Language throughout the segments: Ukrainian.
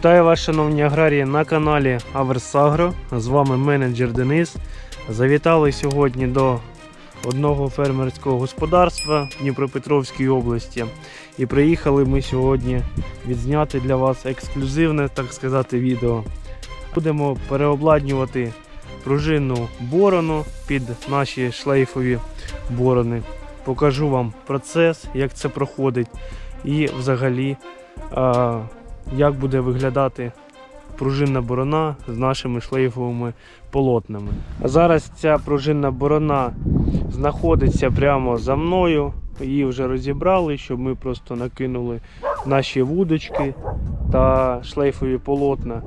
Вітаю вас, шановні аграрії, на каналі Аверсагро. З вами менеджер Денис. Завітали сьогодні до одного фермерського господарства в Дніпропетровській області. І приїхали ми сьогодні відзняти для вас ексклюзивне, так сказати, відео. Будемо переобладнювати пружинну борону під наші шлейфові борони. Покажу вам процес, як це проходить, і взагалі. Як буде виглядати пружинна борона з нашими шлейфовими полотнами. А зараз ця пружинна борона знаходиться прямо за мною. Її вже розібрали, щоб ми просто накинули наші вудочки та шлейфові полотна.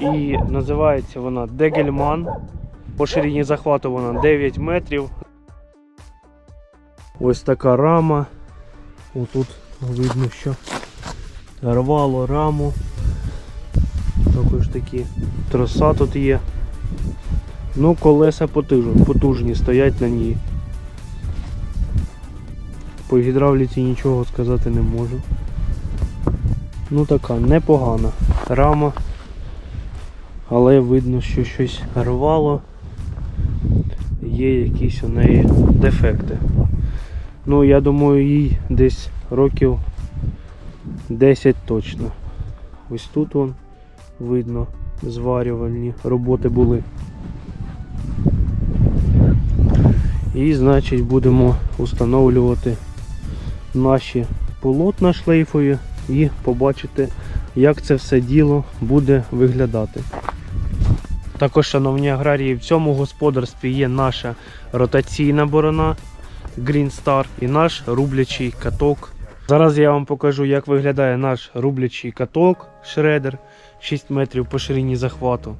І називається вона Дегельман. По ширині захвату вона 9 метрів. Ось така рама. Отут видно, що рвало раму. Також такі троса тут є. Ну, колеса потужні, потужні стоять на ній. По гідравліці нічого сказати не можу. Ну така непогана рама. Але видно, що щось рвало. Є якісь у неї дефекти. Ну, я думаю, їй десь років 10 точно. Ось тут вон видно зварювальні роботи були. І значить будемо встановлювати наші полотна шлейфові і побачити, як це все діло буде виглядати. Також, шановні аграрії, в цьому господарстві є наша ротаційна борона Green Star і наш рублячий каток Зараз я вам покажу, як виглядає наш рублячий каток шредер 6 метрів по ширині захвату.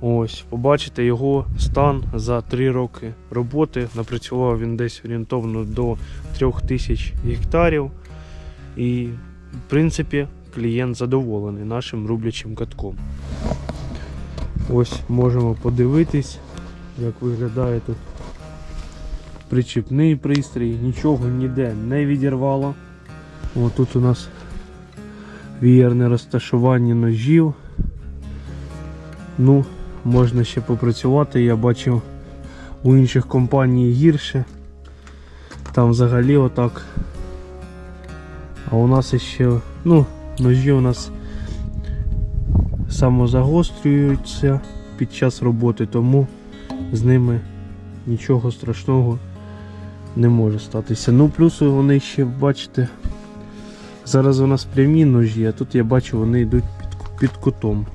Ось, побачите його стан за 3 роки роботи. Напрацював він десь орієнтовно до 3000 гектарів. І, в принципі, клієнт задоволений нашим рублячим катком. Ось можемо подивитись, як виглядає тут причіпний пристрій, нічого ніде не відірвало. О, тут у нас вієрне розташування ножів. Ну, можна ще попрацювати, я бачив у інших компаній гірше. Там взагалі отак. А у нас ще, ну, ножі у нас самозагострюються під час роботи, тому з ними нічого страшного не може статися. Ну, плюс вони ще, бачите, зараз у нас прямі ножі, а тут я бачу, вони йдуть під, під кутом.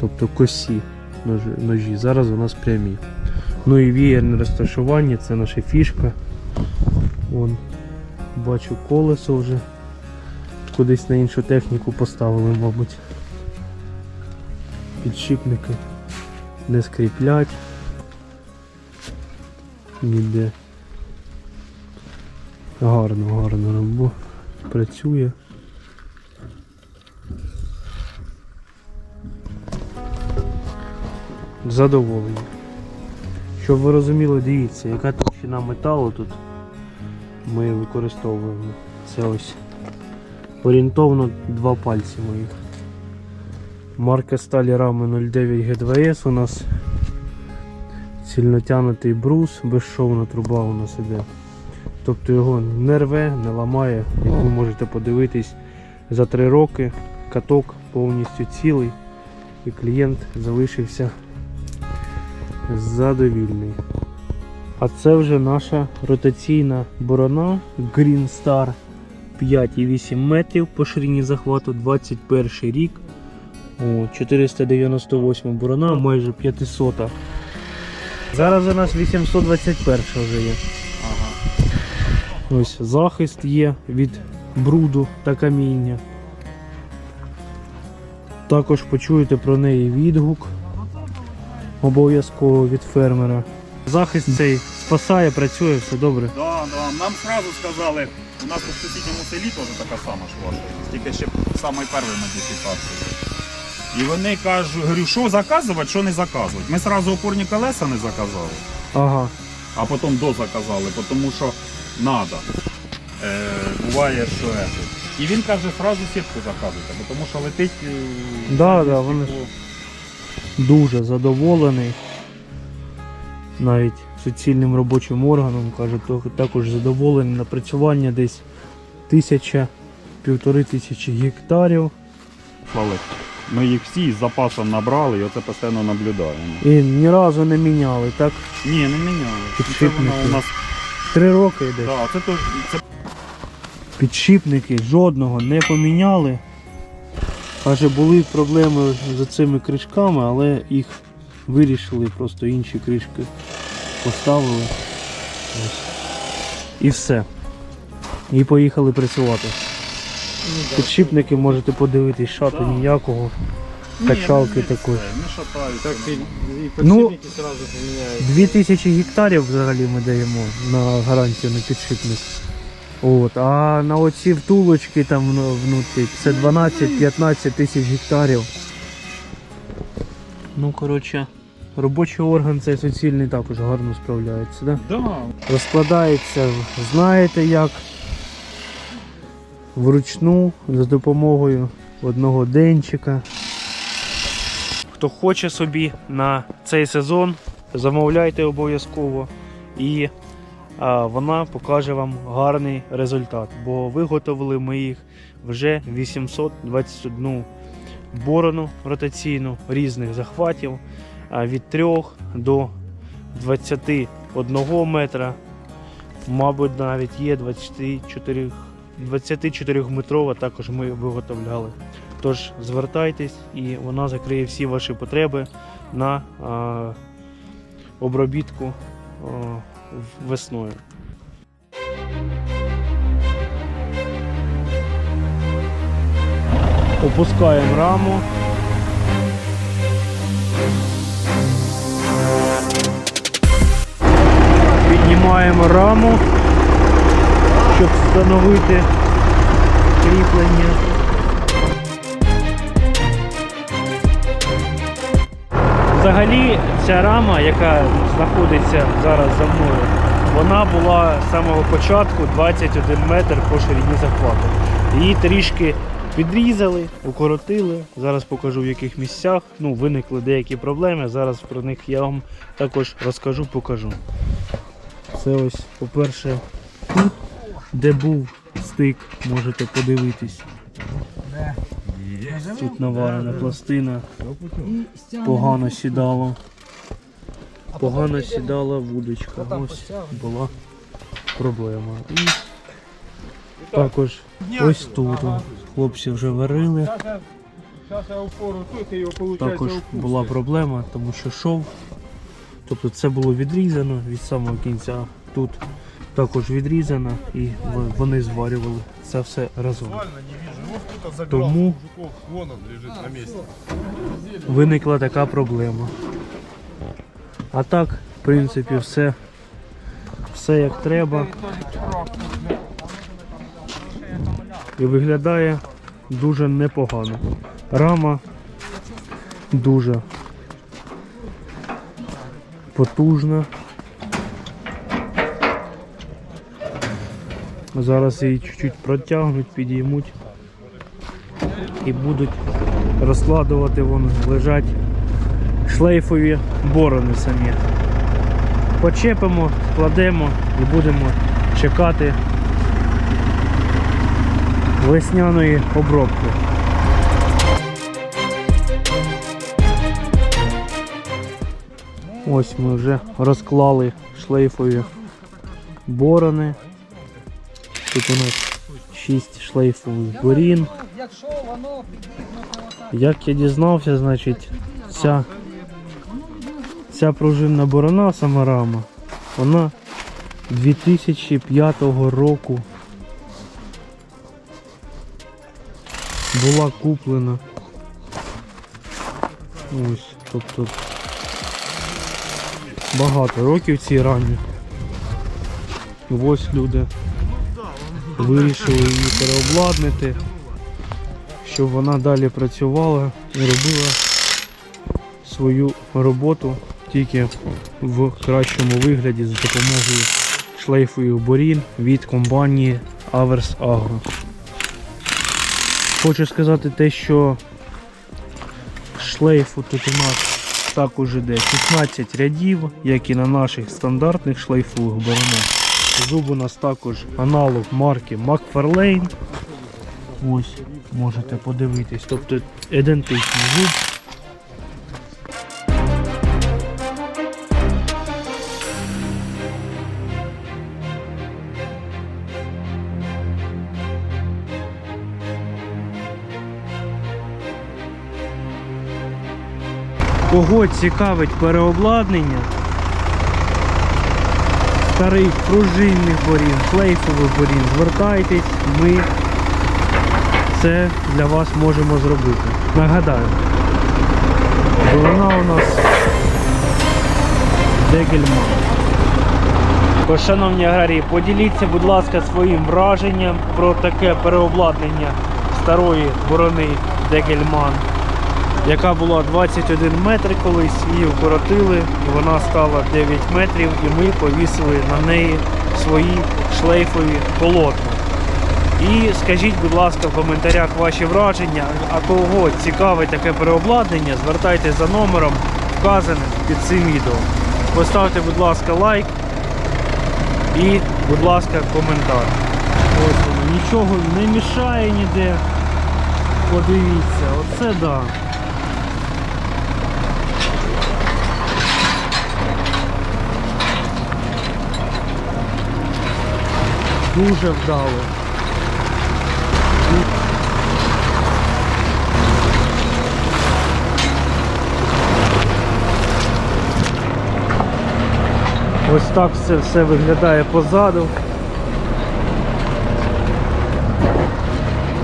Тобто косі ножі. Зараз у нас прямі. Ну і вієрне розташування, це наша фішка. Вон, бачу колесо вже. Кудись на іншу техніку поставили, мабуть. Підшипники не скріплять ніде. Гарно, гарно робо. Працює. Задоволені. Щоб ви розуміли, дивіться, яка товщина металу тут ми використовуємо. Це ось орієнтовно два пальці моїх. Марка сталі рами 09 G2S у нас сильнотянутий брус, безшовна труба у нас іде. Тобто його не рве, не ламає, як ви можете подивитись, за три роки каток повністю цілий і клієнт залишився задовільний. А це вже наша ротаційна борона Green Star 5,8 метрів по ширині захвату 21 рік. О, 498 борона, майже 500. Зараз у нас 821 вже є. Ось захист є від бруду та каміння. Також почуєте про неї відгук обов'язково від фермера. Захист цей спасає, працює, все добре. Да, да. Нам сразу сказали, у нас в сусідньому селі теж така сама ж ваша, тільки ще самої першої модифікації. І вони кажуть, говорю, що заказувати, що не заказувати. Ми сразу опорні колеса не заказали, Ага. а потім дозаказали, тому що треба. Е, буває, що е, І він каже, зразу сітку заказуйте, бо тому що летить. е, Да, да, вони ж- Дуже задоволений. Навіть суцільним робочим органом, каже, також задоволений. Напрацювання десь тисяча, півтори тисячі гектарів. Ми їх всі з запасом набрали і оце постійно наблюдаємо. І ні разу не міняли, так? Ні, не міняли. Це воно у нас. Три роки йде. Да, це, то, це Підшипники жодного не поміняли. Каже, були проблеми з цими кришками, але їх вирішили, просто інші кришки поставили. Ось. І все. І поїхали працювати. Підшипники можете подивитись, шату ніякого. Качалки Ні, також. Не шатаються. Так и, и Ну, подшипники сразу поменяют. 2000 гектарів взагалі ми даємо на гарантію на підшипник. От, а на оці втулочки там ну, внутрі це 12-15 тисяч гектарів. Ну, коротше, робочий орган цей суцільний також гарно справляється. Да? Да, Розкладається, знаєте як, вручну за допомогою одного денчика. Хто хоче собі на цей сезон, замовляйте обов'язково і вона покаже вам гарний результат. Бо виготовили ми їх вже 821 борону ротаційну різних захватів від 3 до 21 метра. Мабуть, навіть є 24, 24 метрова, також ми виготовляли. Тож звертайтесь і вона закриє всі ваші потреби на а, обробітку а, весною. Опускаємо раму. Піднімаємо раму, щоб встановити кріплення. Взагалі ця рама, яка знаходиться зараз за мною, вона була з самого початку 21 метр по ширині захвату. Її трішки підрізали, укоротили. Зараз покажу в яких місцях. Ну, виникли деякі проблеми. Зараз про них я вам також розкажу, покажу. Це ось, по-перше, тут, де був стик, можете подивитись. Тут наварена пластина, погано сідала. Погано сідала вудочка. Ось була проблема. І також ось тут хлопці вже варили. Також була проблема, тому що шов. Тобто це було відрізано від самого кінця. Тут також відрізано і вони зварювали це все разом. Тому виникла така проблема. А так, в принципі, все, все як треба. І виглядає дуже непогано. Рама дуже потужна. Зараз її чуть-чуть протягнуть, підіймуть і будуть розкладувати, вон лежать шлейфові борони самі. Почепимо, складемо і будемо чекати весняної обробки. Ось ми вже розклали шлейфові борони. Тут у нас 6 шлейфових борін. Як я дізнався, значить, ця, ця пружинна борона, сама рама, вона 2005 року була куплена. Ось, тобто багато років цій рамі. Ось люди вирішили її переобладнати, щоб вона далі працювала і робила свою роботу тільки в кращому вигляді за допомогою шлейфових борін від компанії Averс Agro. Хочу сказати те, що шлейфу тут у нас також іде 16 рядів, як і на наших стандартних шлейфових боронах. Зуб у нас також аналог марки McFarlane. Ось, можете подивитись. Тобто ідентичний зуб. Кого цікавить переобладнання старих пружинних борін, шлейфових борін, звертайтесь, ми це для вас можемо зробити. Нагадаю, вона у нас Дегельман. Шановні аграрії, поділіться, будь ласка, своїм враженням про таке переобладнання старої борони Дегельман яка була 21 метр колись, її вкоротили, вона стала 9 метрів, і ми повісили на неї свої шлейфові полотна. І скажіть, будь ласка, в коментарях ваші враження, а кого цікавить таке переобладнання, звертайтеся за номером, вказаним під цим відео. Поставте, будь ласка, лайк і, будь ласка, коментар. Ось воно, нічого не мішає ніде. Подивіться, оце да. Дуже вдало. Ось так все, все виглядає позаду.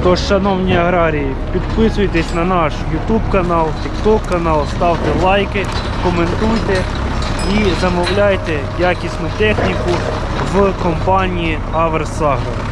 Тож, шановні аграрії, підписуйтесь на наш YouTube канал, TikTok канал, ставте лайки, коментуйте і замовляйте якісну техніку в компанії Аверсагро.